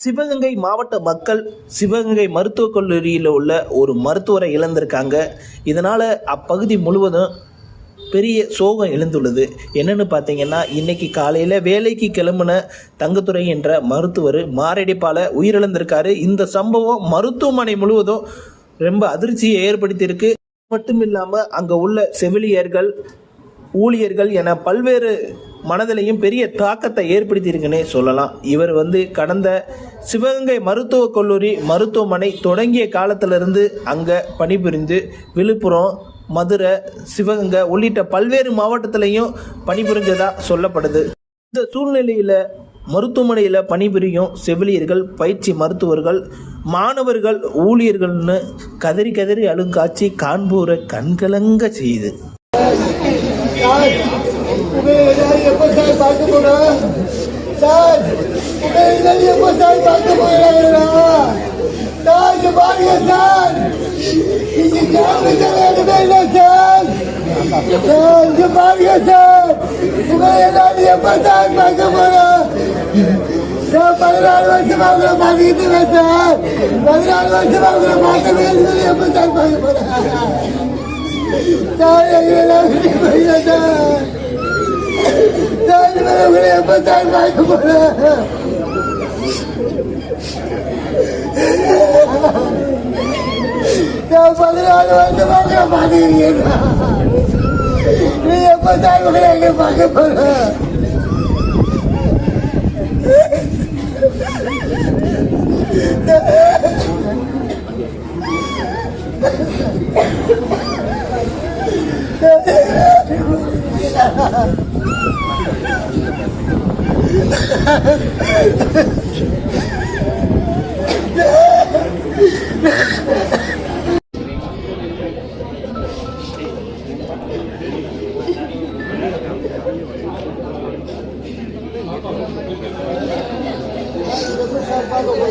சிவகங்கை மாவட்ட மக்கள் சிவகங்கை மருத்துவக் கல்லூரியில் உள்ள ஒரு மருத்துவரை இழந்திருக்காங்க. இதனால் அப்பகுதி முழுவதும் பெரிய சோகம் எழுந்துள்ளது. என்னன்னு பார்த்தீங்கன்னா இன்னைக்கு காலையில் வேலைக்கு கிளம்புன தங்கத்துறை என்ற மருத்துவர் மாரடைப்பால் உயிரிழந்திருக்காரு. இந்த சம்பவம் மருத்துவமனை முழுவதும் ரொம்ப அதிர்ச்சியை ஏற்படுத்தியிருக்கு. மட்டும் இல்லாமல் அங்கே உள்ள செவிலியர்கள் ஊழியர்கள் என பல்வேறு மனதிலையும் பெரிய தாக்கத்தை ஏற்படுத்தியிருக்குன்னே சொல்லலாம். இவர் வந்து கடந்த சிவகங்கை மருத்துவக் கல்லூரி மருத்துவமனை தொடங்கிய காலத்திலிருந்து அங்கே பணிபுரிந்து விழுப்புரம் மதுரை சிவகங்கை உள்ளிட்ட பல்வேறு மாவட்டத்திலையும் பணிபுரிஞ்சதா சொல்லப்படுது. இந்த சூழ்நிலையில் மருத்துவமனையில் பணிபுரியும் செவிலியர்கள் பயிற்சி மருத்துவர்கள் மாணவர்கள் ஊழியர்கள்னு கதறி கதறி அழுங்காட்சி காண்போரை கண்கலங்க செய்யுது. சார் எப்போ சார் பார்க்க போறோம் சார் உங்க எப்போ சார் பார்க்க போறாங்களா சார் இங்க பாருங்க சார் இங்க கேமரா தலையிடவே இல்லை சார் சார் இங்க பாருங்க சார் எப்போ சார் பார்க்க போறோம் சார் பதினாலு வருஷமா உங்களை பார்த்துக்கிட்டு சார் பதினாலு வருஷமா உங்களை பார்க்கவே இல்லை எப்போ சார் பார்க்க போறேன் சார் எங்களை பையன் சார் बता पंद्रह पानी नहीं पता पकड़े पाके पड़ा Yeah. ハハハハ。